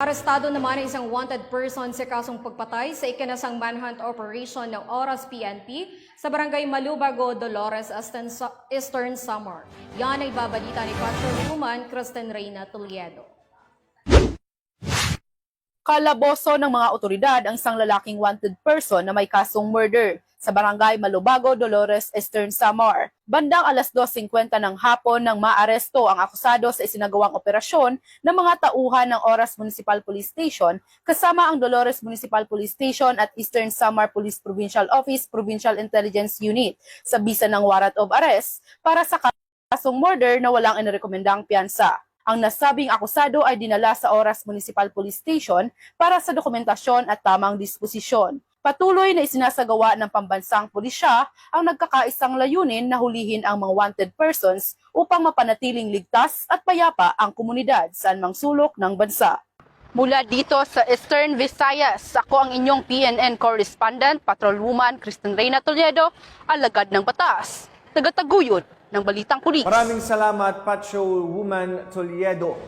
Arestado naman ang isang wanted person sa kasong pagpatay sa ikinasang manhunt operation ng Oras PNP sa barangay Malubago, Dolores, Eastern, Samar. Yan ay babalita ni Patrol Woman Kristen Reyna Tuliedo. Kalaboso ng mga otoridad ang isang lalaking wanted person na may kasong murder sa barangay Malubago, Dolores, Eastern Samar. Bandang alas 2.50 ng hapon nang maaresto ang akusado sa isinagawang operasyon ng mga tauhan ng Oras Municipal Police Station kasama ang Dolores Municipal Police Station at Eastern Samar Police Provincial Office Provincial Intelligence Unit sa bisa ng warrant of arrest para sa kasong murder na walang inirekomendang piyansa. Ang nasabing akusado ay dinala sa Oras Municipal Police Station para sa dokumentasyon at tamang disposisyon. Patuloy na isinasagawa ng pambansang pulisya ang nagkakaisang layunin na hulihin ang mga wanted persons upang mapanatiling ligtas at payapa ang komunidad saan mang sulok ng bansa. Mula dito sa Eastern Visayas, ako ang inyong PNN correspondent, Patrolwoman Kristen Reyna Toledo, alagad ng batas, tagataguyod ng balitang pulis. Maraming salamat, Pacho Woman Toledo.